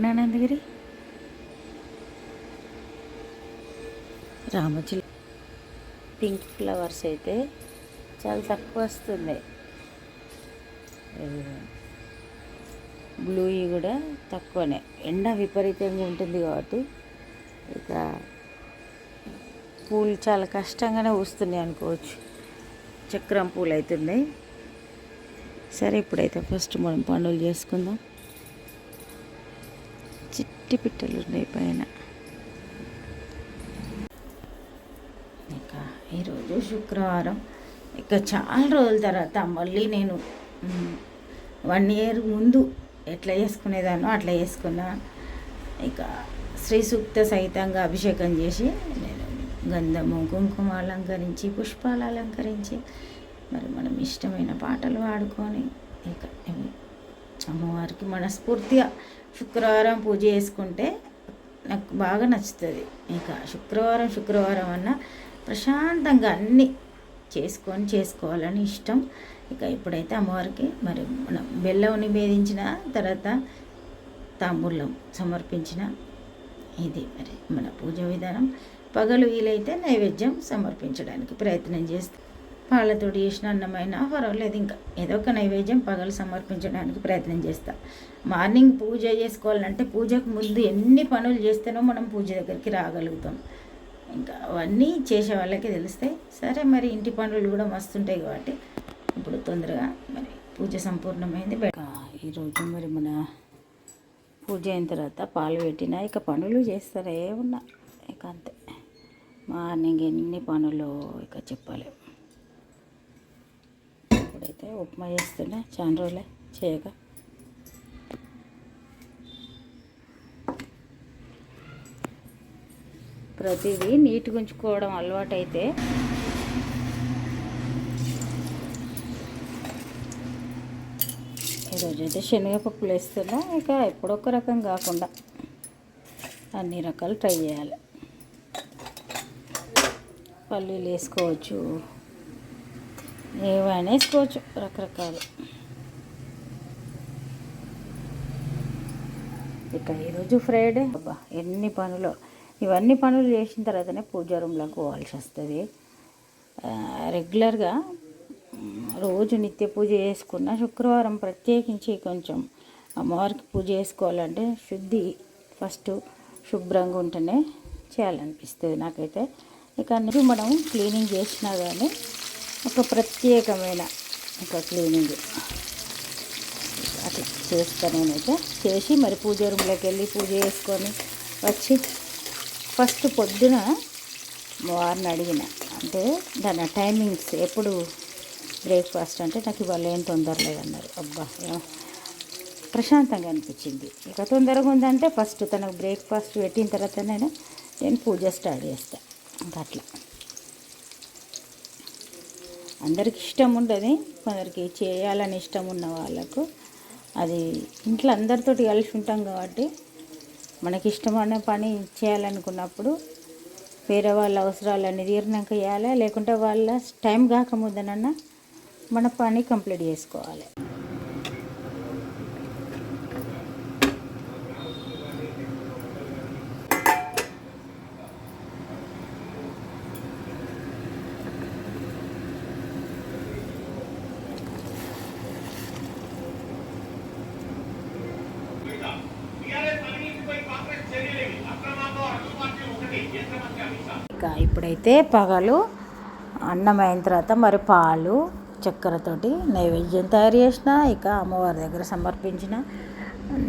ప్రజ్ఞానందగిరి రామచిల్ pink flowers అయితే చాలా తక్కువ వస్తుంది. బ్లూ కూడా తక్కువనే. ఎండ విపరీతంగా ఉంటుంది కాబట్టి ఇక పూలు చాలా కష్టంగానే వస్తున్నాయి అనుకోవచ్చు. చక్రం పూలు అవుతున్నాయి సరే ఇప్పుడైతే ఫస్ట్ మనం పనులు చేసుకుందాం. చిట్టి పిట్టలు ఉన్నాయి పైన. ఇంకా ఈరోజు శుక్రవారం. ఇక చాలా రోజుల తర్వాత మళ్ళీ నేను వన్ ఇయర్ ముందు ఎట్లా చేసుకునేదానో అట్లా చేసుకున్నా. ఇక శ్రీ సూక్త సహితంగా అభిషేకం చేసి నేను గంధము కుంకుమ అలంకరించి పుష్పాలు అలంకరించి మరి మనం ఇష్టమైన పాటలు పాడుకొని ఇక అమ్మవారికి మనస్ఫూర్తిగా శుక్రవారం పూజ చేసుకుంటే నాకు బాగా నచ్చుతుంది. ఇక శుక్రవారం శుక్రవారం అన్న ప్రశాంతంగా అన్నీ చేసుకొని చేసుకోవాలని ఇష్టం. ఇక ఇప్పుడైతే అమ్మవారికి మరి మనం బెల్లం నివేదించిన తర్వాత తాంబూలం సమర్పించిన ఇది మరి మన పూజ విధానం. పగలు వీలైతే నైవేద్యం సమర్పించడానికి ప్రయత్నం చేస్తాం పాలతోటి చేసిన అన్నమైన పర్వాలేదు ఇంకా ఏదో ఒక నైవేద్యం పగలు సమర్పించడానికి ప్రయత్నం చేస్తా. మార్నింగ్ పూజ చేసుకోవాలంటే పూజకు ముందు ఎన్ని పనులు చేస్తేనో మనం పూజ దగ్గరికి రాగలుగుతాం. ఇంకా అవన్నీ చేసే వాళ్ళకి తెలుస్తాయి సరే మరి ఇంటి పనులు కూడా మస్తుంటాయి కాబట్టి ఇప్పుడు తొందరగా మరి పూజ సంపూర్ణమైంది. ఈరోజు మరి మన పూజ అయిన తర్వాత పాలు పెట్టినా ఇక పనులు చేస్తారే ఉన్నా. ఇక అంతే. మార్నింగ్ ఎన్ని పనులు ఇక చెప్పాలి. ఇప్పుడైతే ఉప్మా చేస్తున్నా. చాలా రోజులే చేయక. ప్రతిదీ నీట్గా ఉంచుకోవడం అలవాటు అయితే ఈరోజు అయితే శనగపప్పులు వేస్తున్నా ఇక ఎప్పుడొక్క రకం కాకుండా అన్ని రకాలు ట్రై చేయాలి. పల్లీలు వేసుకోవచ్చు ఏవైనా వేసుకోవచ్చు రకరకాలు. ఇక ఈరోజు ఫ్రైడే. అబ్బా ఎన్ని పనులు. ఇవన్నీ పనులు చేసిన తర్వాతనే పూజా రూమ్లోకి పోవాల్సి వస్తుంది. రెగ్యులర్గా రోజు నిత్య పూజ చేసుకున్న శుక్రవారం ప్రత్యేకించి కొంచెం అమ్మవారికి పూజ చేసుకోవాలంటే శుద్ధి ఫస్ట్ శుభ్రంగా ఉంటేనే చేయాలనిపిస్తుంది నాకైతే. ఇక అన్నీ మనం క్లీనింగ్ చేసినా కానీ ఒక ప్రత్యేకమైన ఒక క్లీనింగ్. అట్లా చేస్తాను నేనైతే. చేసి మరి పూజ రూమ్లోకి వెళ్ళి పూజ చేసుకొని వచ్చి ఫస్ట్ పొద్దున వారిని అడిగిన. అంటే దాని టైమింగ్స్ ఎప్పుడు బ్రేక్ఫాస్ట్ అంటే నాకు ఇవాళ ఏం తొందర లేదన్నారు. అబ్బా ప్రశాంతంగా అనిపించింది. ఇక తొందరగా ఉందంటే ఫస్ట్ తనకు బ్రేక్ఫాస్ట్ పెట్టిన తర్వాత నేను నేను పూజ స్టార్ట్ చేస్తాను ఇంకా అట్లా. అందరికి ఇష్టం ఉండదు. కొందరికి చేయాలని ఇష్టం ఉన్న వాళ్ళకు. అది ఇంట్లో అందరితోటి కలిసి ఉంటాం కాబట్టి మనకి ఇష్టమైన పని చేయాలనుకున్నప్పుడు వేరే వాళ్ళ అవసరాలన్నీ తీరినాక చేయాలి? లేకుంటే వాళ్ళ టైం కాకముందనన్నా మన పని కంప్లీట్ చేసుకోవాలి. అయితే పగలు అన్నం అయిన తర్వాత మరి పాలు చక్కెరతోటి నైవేద్యం తయారు చేసిన ఇక అమ్మవారి దగ్గర సమర్పించిన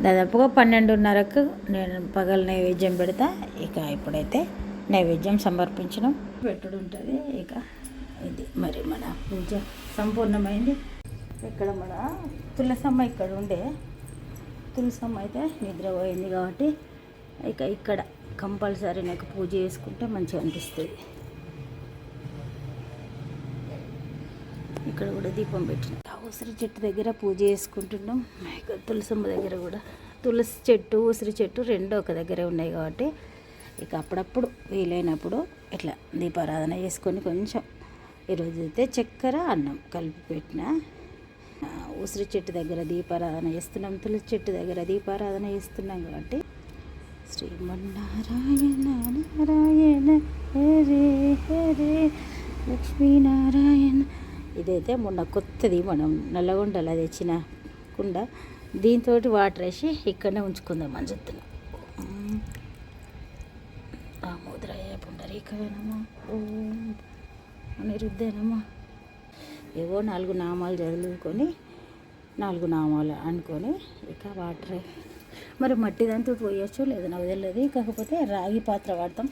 దాదాపుగా పన్నెండున్నరకు నేను పగలు నైవేద్యం పెడతా. ఇక ఇప్పుడైతే నైవేద్యం సమర్పించడం పెట్టుడు ఉంటుంది. ఇక ఇది మరి మన పూజ సంపూర్ణమైంది. ఇక్కడ మన తులసమ్మ ఇక్కడ ఉండే. తులసమ్మ అయితే నిద్రపోయింది కాబట్టి ఇక ఇక్కడ కంపల్సరీ నాకు పూజ చేసుకుంటే మంచిగా అనిపిస్తుంది. ఇక్కడ కూడా దీపం పెట్టిన. ఉసిరి చెట్టు దగ్గర పూజ చేసుకుంటున్నాం. ఇక తులసమ్మ దగ్గర కూడా. తులసి చెట్టు ఉసిరి చెట్టు రెండు ఒక దగ్గరే ఉన్నాయి కాబట్టి ఇక అప్పుడప్పుడు వీలైనప్పుడు ఇట్లా దీపారాధన చేసుకొని కొంచెం ఈరోజు అయితే చక్కెర అన్నం కలిపి పెట్టిన. ఉసిరి చెట్టు దగ్గర దీపారాధన చేస్తున్నాం. తులసి చెట్టు దగ్గర దీపారాధన చేస్తున్నాం కాబట్టి శ్రీమన్నారాయణ నారాయణ హరే హరే లక్ష్మీనారాయణ ఇదైతే మొన్న కొత్తది మనం నల్లగొండలో తెచ్చిన కుండ. దీంతో వాటర్ వేసి ఇక్కడనే ఉంచుకుందాం అని చెప్తున్నాం. దామోదరాయ పుండరీకాయ ఓం అనిరుద్ధే ఏవో నాలుగు నామాలు చదువుకొని నాలుగు నామాలు అనుకొని ఇక వాటర్. మరి మట్టి దాంతో పోయొచ్చు వదిలేదు నాకు తెలియదు కాకపోతే రాగి పాత్ర వాడతాం.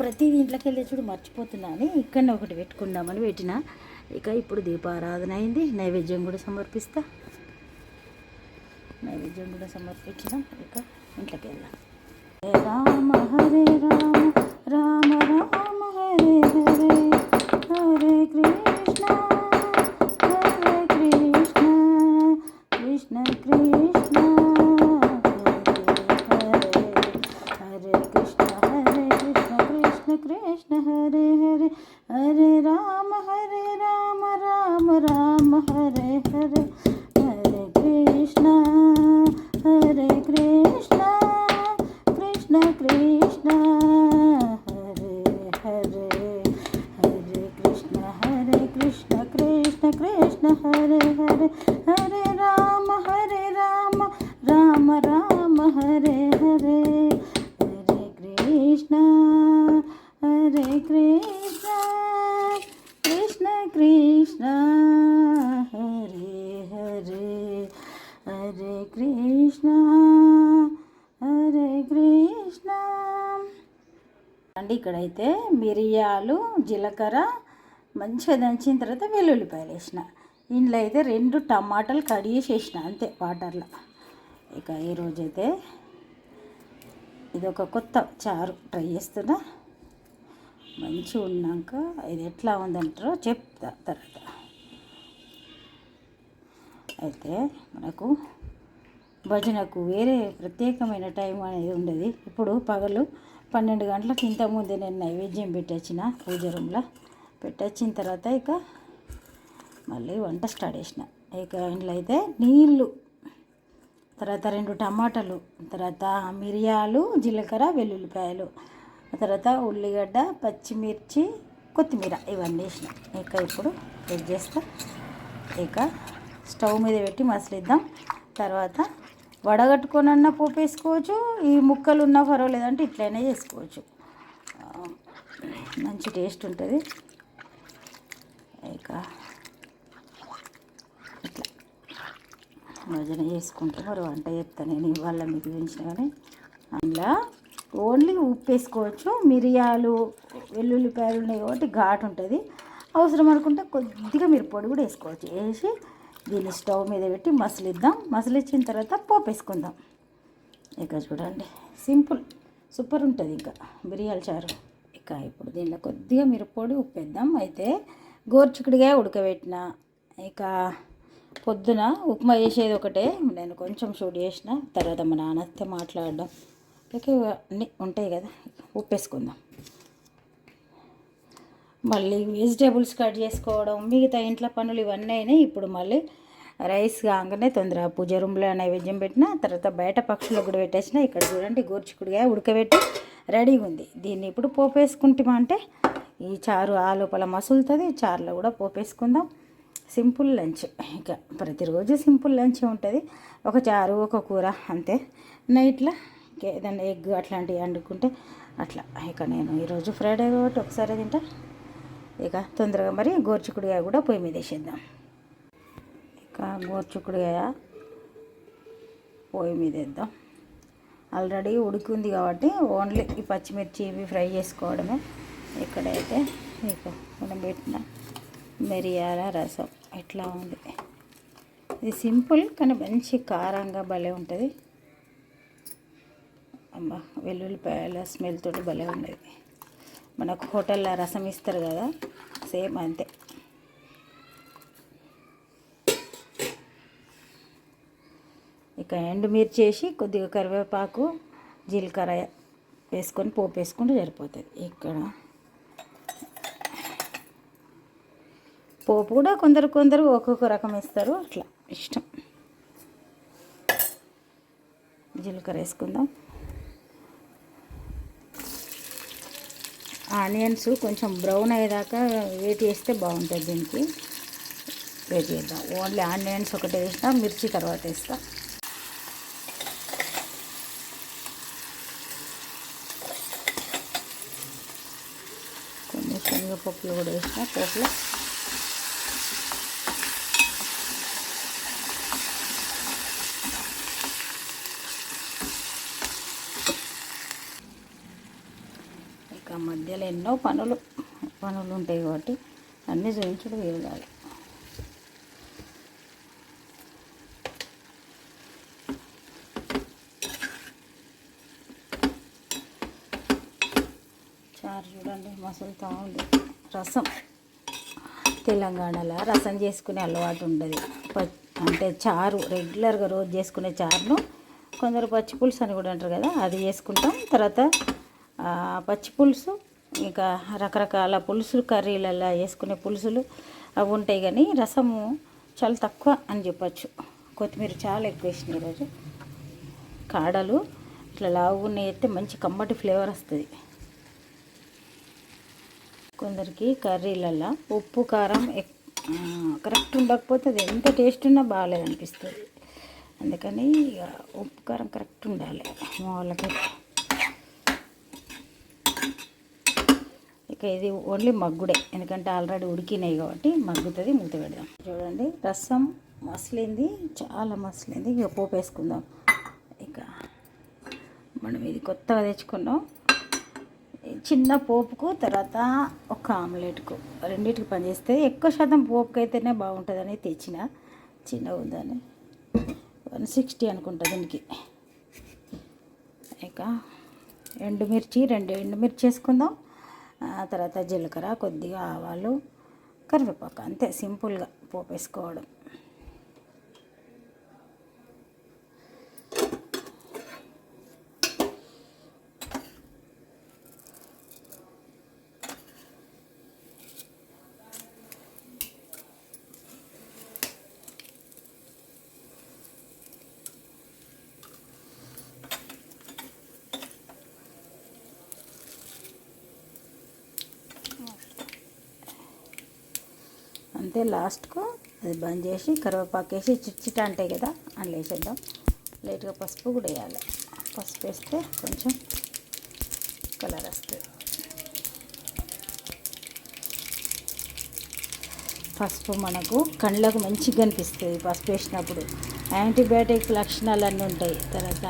ప్రతి దీంట్లోకి వెళ్ళి చూడు మర్చిపోతున్నా అని ఇక్కడనే ఒకటి పెట్టుకుందామని పెట్టిన. ఇక ఇప్పుడు దీపారాధన అయింది. నైవేద్యం కూడా సమర్పిస్తా. నైవేద్యం కూడా సమర్పించడం ఇక ఇంట్లోకి వెళ్దాం రామ హరే రామ రామ కృష్ణ కృష్ణ హరే హరే. హరే రామ హరే రామ. రామ రామ హరే హరే. హరే కృష్ణ హరే కృష్ణ. కృష్ణ కృష్ణ హరే హరే. హరే కృష్ణ హరే కృష్ణ. అండి ఇక్కడైతే మిరియాలు జీలకర్ర మంచిగా దంచిన తర్వాత వెల్లుల్లిపాయలు వేసిన. ఇంట్లో అయితే రెండు టమాటాలు కడిగేసి వేసిన అంతే వాటర్లో. ఇక ఈరోజైతే ఇది ఒక కొత్త చారు. ట్రై చేస్తున్నా. మంచిగా ఉన్నాక ఇది ఎట్లా ఉందంటారో చెప్తా తర్వాత. అయితే మనకు భజనకు వేరే ప్రత్యేకమైన టైం అనేది ఉండదు. ఇప్పుడు పగలు పన్నెండు గంటలకు ఇంతకుముందే నేను నైవేద్యం పెట్టొచ్చిన పూజ రూమ్లో. పెట్టొచ్చిన తర్వాత ఇక మళ్ళీ వంట స్టార్ట్ చేసిన. ఇక ఇంట్లో అయితే నీళ్ళు తర్వాత రెండు టమాటాలు తర్వాత మిరియాలు జీలకర్ర వెల్లుల్లిపాయలు తర్వాత ఉల్లిగడ్డ పచ్చిమిర్చి కొత్తిమీర ఇవన్నీ వేసిన. ఇక ఇప్పుడు వెజ్ చేస్తా. ఇక స్టవ్ మీద పెట్టి మసలిద్దాం. తర్వాత వడగట్టుకొనన్నా పోపు వేసుకోవచ్చు ఈ ముక్కలు ఉన్నా పర్వాలేదంటే ఇట్లయినా చేసుకోవచ్చు. మంచి టేస్ట్ ఉంటుంది. ఇక ఇట్లా భజన చేసుకుంటే మరి వంట చెప్తాను నేను ఇవాళ మీకు పెంచిన కానీ అందులో ఓన్లీ ఉప్పు వేసుకోవచ్చు మిరియాలు వెల్లుల్లిపాయలు ఉన్నాయి కాబట్టి ఘాటు ఉంటుంది. అవసరం అనుకుంటే కొద్దిగా మిరప్పొడి కూడా వేసుకోవచ్చు. వేసి దీన్ని స్టవ్ మీద పెట్టి మసలిద్దాం. మసలిచ్చిన తర్వాత పోపు వేసుకుందాం. ఇక చూడండి సింపుల్ సూపర్ ఉంటుంది. ఇంకా మిరియాల చారు. ఇక ఇప్పుడు దీనిలో కొద్దిగా మిరప్పొడి ఉప్పు వేద్దాం. అయితే గోర్చుకుడిగా ఉడకబెట్టిన. ఇక పొద్దున ఉప్మా చేసేది ఒకటే. నేను కొంచెం షూట్ చేసిన. తర్వాత మా నాన్నతో మాట్లాడడం. ఇక అన్నీ ఉంటాయి కదా. ఉప్పు వేసుకుందాం మళ్ళీ వెజిటేబుల్స్ కట్ చేసుకోవడం మిగతా ఇంట్లో పనులు ఇవన్నీ అయినాయి. ఇప్పుడు మళ్ళీ రైస్ కాగానే తొందర పూజ రూమ్లో నైవేద్యం పెట్టిన తర్వాత బయట పక్షులకు కూడా పెట్టేసిన. ఇక్కడ చూడండి గోర్చుకుడిగా ఉడకబెట్టి రెడీగా ఉంది. దీన్ని ఇప్పుడు పోపు వేసుకుంటామా అంటే ఈ చారు ఆ లోపల మసులుతుంది చారులో కూడా పోపేసుకుందాం. Simple lunch. ఇక ప్రతిరోజు సింపుల్ లంచ్ ఉంటుంది. ఒక చారు ఒక కూర అంతే. నైట్లో ఏదైనా ఎగ్ అట్లాంటివి వండుకుంటే అట్లా. ఇక నేను ఈరోజు ఫ్రైడే కాబట్టి ఒకసారి తింటా. ఇక తొందరగా మరి గోర్చుకుడిగా కూడా పొయ్యి మీద వేసేద్దాం. ఇక గోర్చుకుడిగా పొయ్యి మీద వేద్దాం. ఆల్రెడీ ఉడికింది కాబట్టి ఓన్లీ ఈ పచ్చిమిర్చి ఇవి ఫ్రై చేసుకోవడమే. ఇక్కడైతే మీకు మనం పెట్టిన మిరియాల రసం. ఇట్లా ఉంది? ఇది సింపుల్ కానీ మంచి కారంగా భలే ఉంటుంది. అమ్మ వెల్లుల్లిపాయల స్మెల్ తోటి భలే ఉండేది. మనకు హోటల్లో రసం ఇస్తారు కదా సేమ్ అంతే. ఇక ఎండుమిర్చి వేసి కొద్దిగా కరివేపాకు జీలకర్ర వేసుకొని పోపు వేసుకుంటే సరిపోతుంది. ఇక్కడ పోపు కూడా కొందరు కొందరు ఒక్కొక్క రకం ఇస్తారు అట్లా. ఇష్టం. జీలకర్ర వేసుకుందాం. ఆనియన్స్ కొంచెం బ్రౌన్ అయ్యేదాకా వేట్ చేస్తే బాగుంటుంది దీనికి. వేట్ చేద్దాం. ఓన్లీ ఆనియన్స్ ఒకటి వేసినా మిర్చి తర్వాత వేస్తాం. కొన్ని శనగపప్పులు కూడా వేసిన పోపులో. ఇక ఎన్నో పనులు పనులు ఉంటాయి కాబట్టి అన్నీ చూపించడం వీలు కాదు. చారు చూడండి మసులుతూ ఉంది. రసం. తెలంగాణలో రసం చేసుకునే అలవాటు ఉంటుంది ప- అంటే చారు రెగ్యులర్గా రోజు చేసుకునే చారును కొందరు పచ్చి పులుసు అని కూడా అంటారు కదా అది చేసుకుంటాం. తర్వాత పచ్చి పులుసు ఇంకా రకరకాల పులుసులు కర్రీలలో వేసుకునే పులుసులు అవి ఉంటాయి కానీ రసము చాలా తక్కువ అని చెప్పచ్చు. కొత్తిమీర చాలా ఎక్కువ వేసిన ఈరోజు. కాడలు ఇట్లా లావుగున్న అయితే మంచి కమ్మటి ఫ్లేవర్ వస్తుంది. కొందరికి కర్రీలల్లో ఉప్పు కారం ఎక్- కరెక్ట్ ఉండకపోతే అది ఎంత టేస్ట్ ఉన్నా బాగాలేదనిపిస్తుంది అందుకని ఇక ఉప్పు కారం కరెక్ట్ ఉండాలి మా వాళ్ళకి. ఇక ఇది ఓన్లీ మగ్గుడే. ఎందుకంటే ఆల్రెడీ ఉడికినాయి కాబట్టి మగ్గుతుంది మూత పెడదాం. చూడండి రసం మసలింది చాలా మసలింది. ఇక పోపు వేసుకుందాం. ఇక మనం ఇది కొత్తగా తెచ్చుకున్నాం. చిన్న పోపుకు తర్వాత ఒక ఆమ్లెట్కు. రెండింటికి పనిచేస్తే ఎక్కువ శాతం పోపుకి అయితేనే బాగుంటుందని తెచ్చిన. చిన్నగా ఉందని. వన్ సిక్స్టీ అనుకుంటా దీనికి. ఇక ఎండుమిర్చి రెండు ఎండుమిర్చి వేసుకుందాం. తర్వాత జీలకర్ర కొద్దిగా ఆవాలు కరివేపాకు అంతే. సింపుల్గా పోపేసుకోవడం. అయితే లాస్ట్కు అది బంద్ చేసి కరివేపాకు వేసి చిట్చిట అంటాయి కదా అందులో వేసేద్దాం. లైట్గా పసుపు కూడా వేయాలి. పసుపు వేస్తే కొంచెం కలర్ వస్తుంది. పసుపు మనకు కళ్ళకు మంచిగా అనిపిస్తుంది పసుపు వేసినప్పుడు. యాంటీబయాటిక్ లక్షణాలు అన్నీ ఉంటాయి. తర్వాత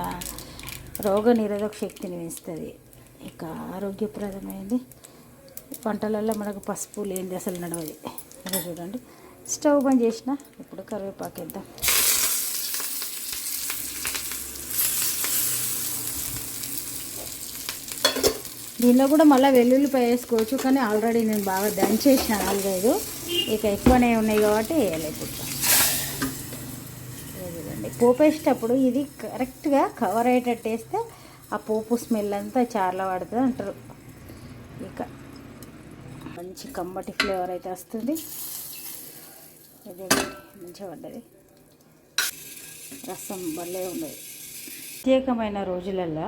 రోగ నిరోధక శక్తిని పెంచుతుంది. ఇక ఆరోగ్యప్రదమైనది. పంటలలో మనకు పసుపు లేనిది అసలు నడవది. ఇక్కడ చూడండి. స్టవ్ బంద్ చేసిన. ఇప్పుడు కరివేపాకు వేద్దాం. దీనిలో కూడా మళ్ళీ వెల్లుల్లిపాయ వేసుకోవచ్చు కానీ ఆల్రెడీ నేను బాగా దంచేసిన నాలుగైదు ఇక ఎక్కువనే ఉన్నాయి కాబట్టి వేయాలి ఇప్పుడు. చూడండి. పోపు వేసేటప్పుడు ఇది కరెక్ట్గా కవర్ అయ్యేటట్టు వేస్తే ఆ పోపు స్మెల్ అంతా చాలా పడుతుంది అంటారు. ఇక మంచి కమ్మటి ఫ్లేవర్ అయితే వస్తుంది. ఇదే మంచిగా పడ్డది రసం భలే ఉన్నది ప్రత్యేకమైన రోజులల్లో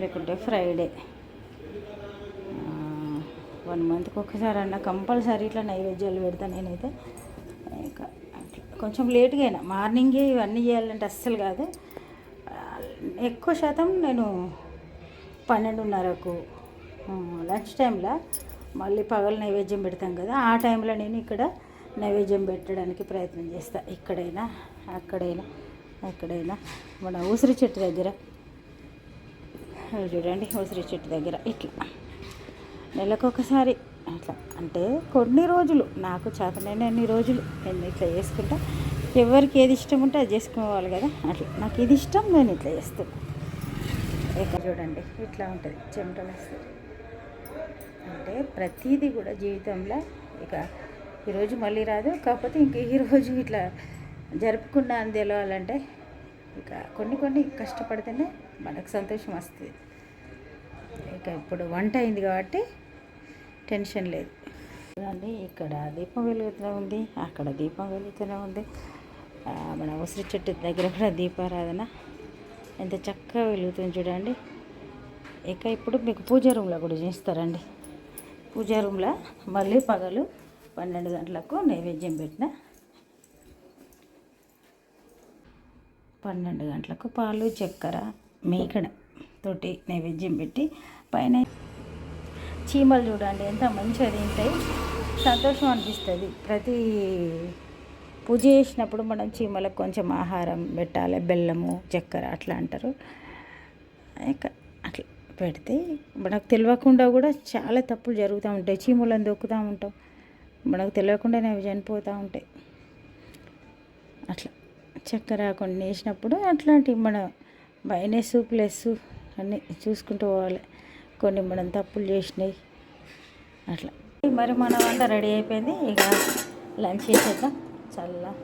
లేకుంటే ఫ్రైడే. వన్ మంత్కి ఒకసారి అన్న కంపల్సరీ ఇట్లా నైవేద్యాలు పెడతా నేనైతే. ఇంకా కొంచెం లేట్గా అయినా. మార్నింగే ఇవన్నీ చేయాలంటే అస్సలు కాదు. ఎక్కువ శాతం నేను పన్నెండున్నరకు లంచ్ టైంలో మళ్ళీ పగలు నైవేద్యం పెడతాం కదా ఆ టైంలో నేను ఇక్కడ నైవేద్యం పెట్టడానికి ప్రయత్నం చేస్తా. ఇక్కడైనా అక్కడైనా ఎక్కడైనా మన ఉసిరి చెట్టు దగ్గర. చూడండి ఉసిరి చెట్టు దగ్గర. ఇట్లా. నెలకొకసారి అట్లా. అంటే కొన్ని రోజులు నాకు చేతనైన అన్ని రోజులు నేను ఇట్లా చేసుకుంటా. ఎవరికి ఏది ఇష్టం ఉంటే అది చేసుకోవాలి కదా. అట్లా. నాకు ఇది ఇష్టం నేను ఇట్లా చేస్తాను ఇక్కడ చూడండి ఇట్లా ఉంటుంది. చెమటలు వస్తుంది ప్రతిదీ కూడా జీవితంలో ఇక ఈరోజు మళ్ళీ రాదు. కాకపోతే ఇంక ఈరోజు ఇట్లా జరుపుకున్నా అని తెలవాలంటే ఇక కొన్ని కొన్ని కష్టపడితేనే మనకు సంతోషం వస్తుంది. ఇక ఇప్పుడు వంట అయింది కాబట్టి టెన్షన్ లేదు. చూడండి ఇక్కడ దీపం వెలుగుతూనే ఉంది అక్కడ దీపం వెలుగుతూనే ఉంది. మన ఉసిరి చెట్టు దగ్గర కూడా దీపారాధన ఎంత చక్కగా వెలుగుతుంది చూడండి. ఇక ఇప్పుడు మీకు పూజ రూమ్లో కూడా చేస్తారండి. పూజా రూమ్లో మళ్ళీ పగలు పన్నెండు గంటలకు నైవేద్యం పెట్టిన. పన్నెండు గంటలకు పాలు చక్కెర మేకడ తోటి నైవేద్యం పెట్టి పైన చీమలు చూడండి ఎంత మంచిగా తింటాయి. సంతోషం అనిపిస్తుంది. ప్రతి పూజ చేసినప్పుడు మనం చీమలకు కొంచెం ఆహారం పెట్టాలి. బెల్లము చక్కెర అట్లా అంటారు. అట్లా. పెడితే మనకు తెలియకుండా కూడా చాలా తప్పులు జరుగుతూ ఉంటాయి. చీములను దొక్కుతూ ఉంటాం మనకు తెలియకుండానే అవి చనిపోతూ ఉంటాయి. అట్లా చక్కెర కొన్ని వేసినప్పుడు అట్లాంటివి మన మైనస్ ప్లస్ అన్నీ చూసుకుంటూ పోవాలి. కొన్ని మనం తప్పులు చేసినాయి. అట్లా. మరి మన వంట రెడీ అయిపోయింది. ఇక లంచ్ చేసేద్దాం. చల్ల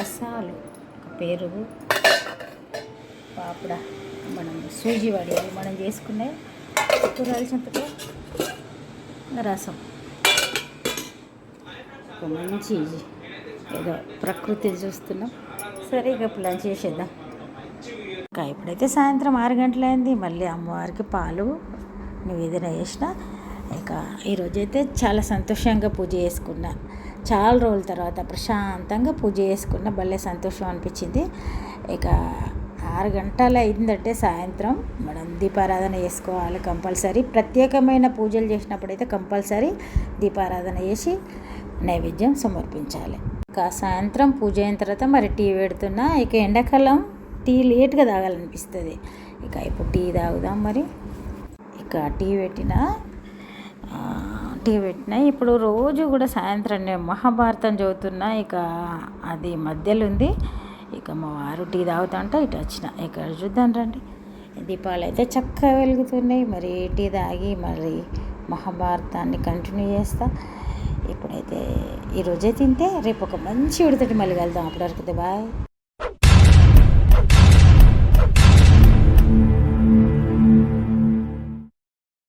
రసాలు ఒక పెరుగు పాపడ. మనం సూజీ వాడేది. మనం చేసుకునే కూరగాయల చింతతో రసం. ఒక మంచి ఏదో ప్రకృతి చూస్తున్నాం. సరే ఇక ప్లాన్ చేసేద్దాం. ఇంకా ఇప్పుడైతే సాయంత్రం ఆరు గంటలైంది. మళ్ళీ అమ్మవారికి పాలు నివేదన చేసిన. ఇక ఈరోజైతే చాలా సంతోషంగా పూజ చేసుకున్నా. చాలా రోజుల తర్వాత ప్రశాంతంగా పూజ చేసుకున్న. భలే సంతోషం అనిపించింది. ఇక ఆరు గంటలు అయిందంటే సాయంత్రం. మనం దీపారాధన చేసుకోవాలి కంపల్సరీ. ప్రత్యేకమైన పూజలు చేసినప్పుడైతే కంపల్సరీ దీపారాధన చేసి నైవేద్యం సమర్పించాలి. ఇక సాయంత్రం పూజ అయిన తర్వాత మరి టీ పెడుతున్నా. ఇక ఎండాకాలం టీ లేట్గా తాగాలనిపిస్తుంది. ఇక ఇప్పుడు టీ తాగుదాం మరి. ఇక టీ పెట్టిన టీ పెట్టిన. ఇప్పుడు రోజు కూడా సాయంత్రం నేను మహాభారతం చదువుతున్నా. ఇక అది మధ్యలో ఉంది. ఇక మా వారు టీ తాగుతుంటే ఇటు వచ్చిన. ఇక్కడ చూద్దాం రండి. దీపాలు అయితే చక్కగా వెలుగుతున్నాయి. మరి టీ తాగి మరి మహాభారతాన్ని కంటిన్యూ చేస్తా. ఇప్పుడైతే ఈరోజే తింటే రేపు ఒక మంచి ఉడతటి మళ్ళీ వెళ్దాం అప్పటివరకు బాయ్.